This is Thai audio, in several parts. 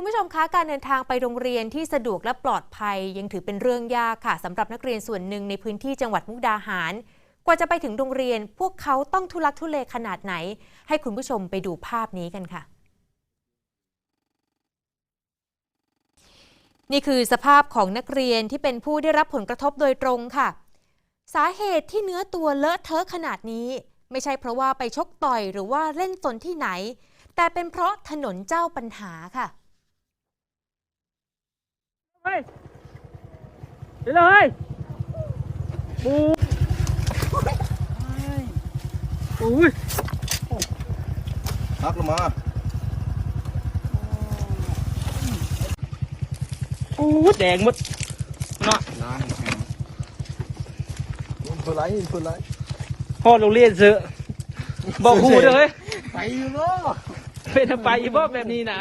คุณผู้ชมคะการเดินทางไปโรงเรียนที่สะดวกและปลอดภัย ยังถือเป็นเรื่องยากค่ะสำหรับนักเรียนส่วนหนึ่งในพื้นที่จังหวัดมุกดาหาร กว่าจะไปถึงโรงเรียน พวกเขาต้องทุลักทุเลขนาดไหน ให้คุณผู้ชมไปดูภาพนี้กันค่ะ นี่คือสภาพของนักเรียนที่เป็นผู้ได้รับผลกระทบโดยตรงค่ะ สาเหตุที่เนื้อตัวเลอะเทอะขนาดนี้ ไม่ใช่เพราะว่าไปชกต่อยหรือว่าเล่นสนที่ไหน แต่เป็นเพราะถนนเจ้าปัญหาค่ะ ฮ้ยเดี๋ยวเลยปูอุ้ยพักลงมาโอ้แดงหมดเนาะล้างแข็งเพื่อไรเพื่อไรพอโรงเรียนเสือะบอกครูเด้อเฮ้ยไปอยู่เนาะเป็นไปอีบ่แบบนี้นะ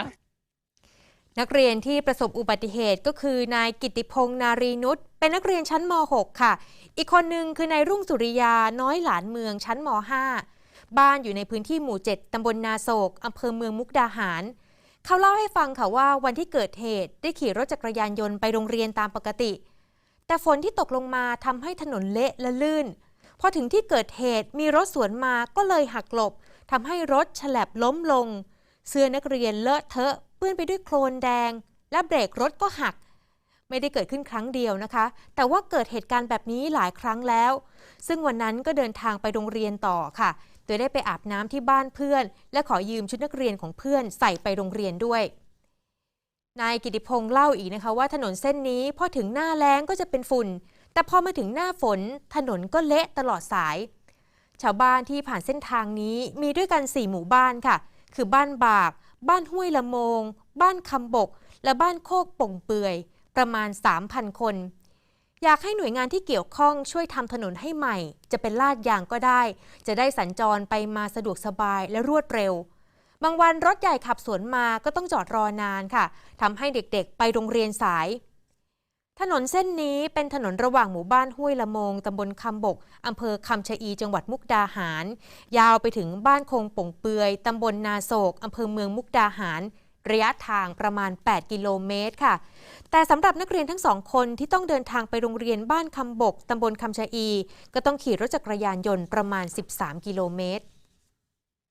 นักเรียนที่ประสบอุบัติเหตุก็คือนายกิติพงษ์นารีนุชเป็นนักเรียนชั้นม .6 ค่ะ อีกคนหนึ่งคือนายรุ่งสุริยาน้อยหลานเมืองชั้นม .5 บ้านอยู่ในพื้นที่หมู่ 7 ตำบลนาโศกอำเภอเมืองมุกดาหาร เขาเล่าให้ฟังค่ะว่าวันที่เกิดเหตุได้ขี่รถจักรยานยนต์ไปโรงเรียนตามปกติ แต่ฝนที่ตกลงมาทำให้ถนนเละและลื่น พอถึงที่เกิดเหตุมีรถสวนมาก็เลยหักหลบทำให้รถฉลับล้มลง เสื้อนักเรียนเลอะเทอะเปื้อนไปด้วยโคลนแดง และเบรกรถก็หัก ไม่ได้เกิดขึ้นครั้งเดียวนะคะ แต่ว่าเกิดเหตุการณ์แบบนี้หลายครั้งแล้ว ซึ่งวันนั้นก็เดินทางไปโรงเรียนต่อค่ะ โดยได้ไปอาบน้ำที่บ้านเพื่อน และขอยืมชุดนักเรียนของเพื่อนใส่ไปโรงเรียนด้วยนายกิติพงษ์เล่าอีกนะคะว่าถนนเส้นนี้พอถึงหน้าแล้งก็จะเป็นฝุ่น แต่พอมาถึงหน้าฝนถนนก็เละตลอดสาย ชาวบ้านที่ผ่านเส้นทางนี้มีด้วยกัน 4 หมู่บ้านค่ะ คือบ้านบาก บ้านห้วยละโมง บ้านคำบก และบ้านโคกป่งเปื่อย ประมาณ 3,000 คน อยากให้หน่วยงานที่เกี่ยวข้องช่วยทำถนนให้ใหม่ จะเป็นลาดยางก็ได้ จะได้สัญจรไปมาสะดวกสบายและรวดเร็ว บางวันรถใหญ่ขับสวนมาก็ต้องจอดรอนานค่ะทำให้เด็กๆ ไปโรงเรียนสาย ถนนเส้นนี้เป็นถนนระหว่างหมู่บ้านห้วยละมงตำบลคำบกอำเภอคำชะอี จังหวัดมุกดาหาร ยาวไปถึงบ้านคงป่งเปือยตำบลนาโศกอำเภอเมืองมุกดาหาร ระยะทางประมาณ 8 กิโลเมตรค่ะ แต่สำหรับนักเรียนทั้งสองคนที่ต้องเดินทางไปโรงเรียนบ้านคำบกตำบลคำชะอี ก็ต้องขี่รถจักรยานยนต์ประมาณ 13 กิโลเมตร